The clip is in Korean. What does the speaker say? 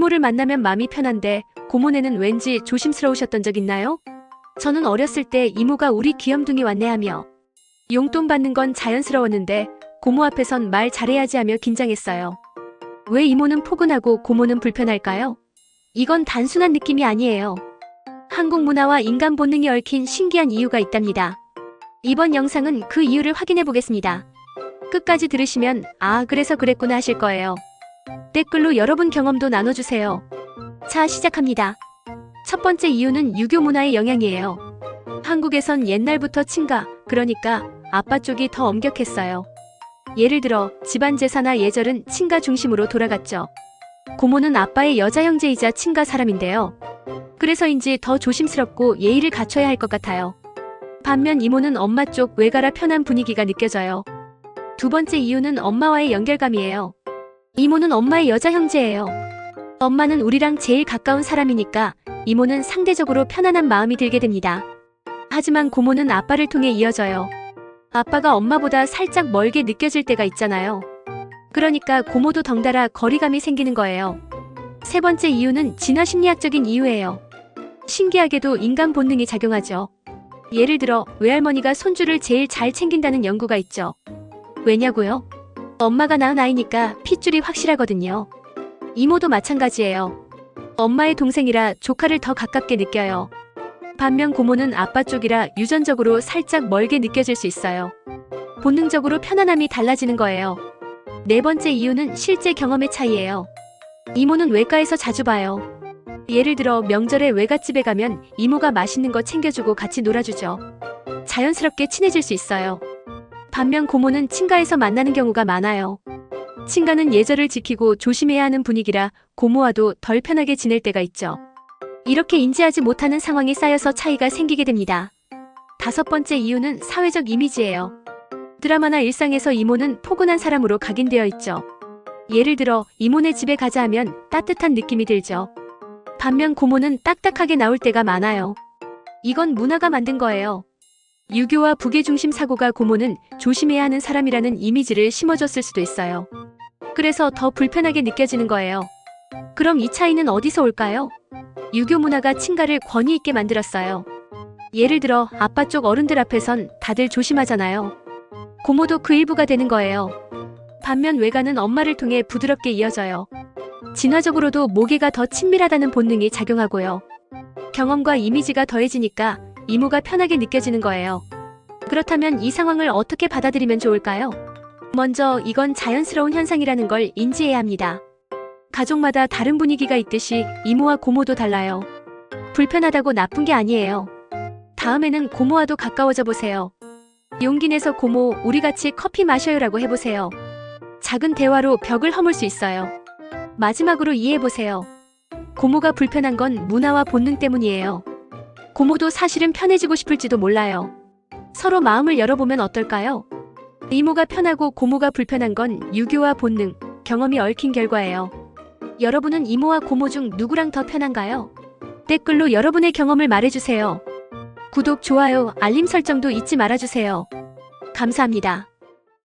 이모를 만나면 마음이 편한데 고모네는 왠지 조심스러우셨던 적 있나요? 저는 어렸을 때 이모가 우리 귀염둥이 왔네 하며 용돈 받는 건 자연스러웠는데 고모 앞에선 말 잘해야지 하며 긴장했어요. 왜 이모는 포근하고 고모는 불편할까요? 이건 단순한 느낌이 아니에요. 한국 문화와 인간 본능이 얽힌 신기한 이유가 있답니다. 이번 영상은 그 이유를 확인해 보겠습니다. 끝까지 들으시면 아 그래서 그랬구나 하실 거예요. 댓글로 여러분 경험도 나눠주세요. 자 시작합니다. 첫 번째 이유는 유교 문화의 영향이에요. 한국에선 옛날부터 친가, 그러니까 아빠 쪽이 더 엄격했어요. 예를 들어 집안 제사나 예절은 친가 중심으로 돌아갔죠. 고모는 아빠의 여자 형제이자 친가 사람인데요. 그래서인지 더 조심스럽고 예의를 갖춰야 할 것 같아요. 반면 이모는 엄마 쪽 외가라 편한 분위기가 느껴져요. 두 번째 이유는 엄마와의 연결감이에요. 이모는 엄마의 여자 형제예요. 엄마는 우리랑 제일 가까운 사람이니까 이모는 상대적으로 편안한 마음이 들게 됩니다. 하지만 고모는 아빠를 통해 이어져요. 아빠가 엄마보다 살짝 멀게 느껴질 때가 있잖아요. 그러니까 고모도 덩달아 거리감이 생기는 거예요. 세 번째 이유는 진화 심리학적인 이유예요. 신기하게도 인간 본능이 작용하죠. 예를 들어 외할머니가 손주를 제일 잘 챙긴다는 연구가 있죠. 왜냐고요? 엄마가 낳은 아이니까 핏줄이 확실하거든요. 이모도 마찬가지예요. 엄마의 동생이라 조카를 더 가깝게 느껴요. 반면 고모는 아빠 쪽이라 유전적으로 살짝 멀게 느껴질 수 있어요. 본능적으로 편안함이 달라지는 거예요. 네 번째 이유는 실제 경험의 차이예요. 이모는 외가에서 자주 봐요. 예를 들어 명절에 외갓집에 가면 이모가 맛있는 거 챙겨주고 같이 놀아주죠. 자연스럽게 친해질 수 있어요. 반면 고모는 친가에서 만나는 경우가 많아요. 친가는 예절을 지키고 조심해야 하는 분위기라 고모와도 덜 편하게 지낼 때가 있죠. 이렇게 인지하지 못하는 상황이 쌓여서 차이가 생기게 됩니다. 다섯 번째 이유는 사회적 이미지예요. 드라마나 일상에서 이모는 포근한 사람으로 각인되어 있죠. 예를 들어 이모네 집에 가자 하면 따뜻한 느낌이 들죠. 반면 고모는 딱딱하게 나올 때가 많아요. 이건 문화가 만든 거예요. 유교와 북의 중심 사고가 고모는 조심해야 하는 사람이라는 이미지를 심어줬을 수도 있어요. 그래서 더 불편하게 느껴지는 거예요. 그럼 이 차이는 어디서 올까요? 유교 문화가 친가를 권위 있게 만들었어요. 예를 들어 아빠 쪽 어른들 앞에선 다들 조심하잖아요. 고모도 그 일부가 되는 거예요. 반면 외가는 엄마를 통해 부드럽게 이어져요. 진화적으로도 모계가 더 친밀하다는 본능이 작용하고요. 경험과 이미지가 더해지니까 이모가 편하게 느껴지는 거예요. 그렇다면 이 상황을 어떻게 받아들이면 좋을까요? 먼저 이건 자연스러운 현상이라는 걸 인지해야 합니다. 가족마다 다른 분위기가 있듯이 이모와 고모도 달라요. 불편하다고 나쁜 게 아니에요. 다음에는 고모와도 가까워져 보세요. 용기 내서 고모, 우리 같이 커피 마셔요라고 해보세요. 작은 대화로 벽을 허물 수 있어요. 마지막으로 이해해보세요. 고모가 불편한 건 문화와 본능 때문이에요. 고모도 사실은 편해지고 싶을지도 몰라요. 서로 마음을 열어보면 어떨까요? 이모가 편하고 고모가 불편한 건 유교와 본능, 경험이 얽힌 결과예요. 여러분은 이모와 고모 중 누구랑 더 편한가요? 댓글로 여러분의 경험을 말해주세요. 구독, 좋아요, 알림 설정도 잊지 말아주세요. 감사합니다.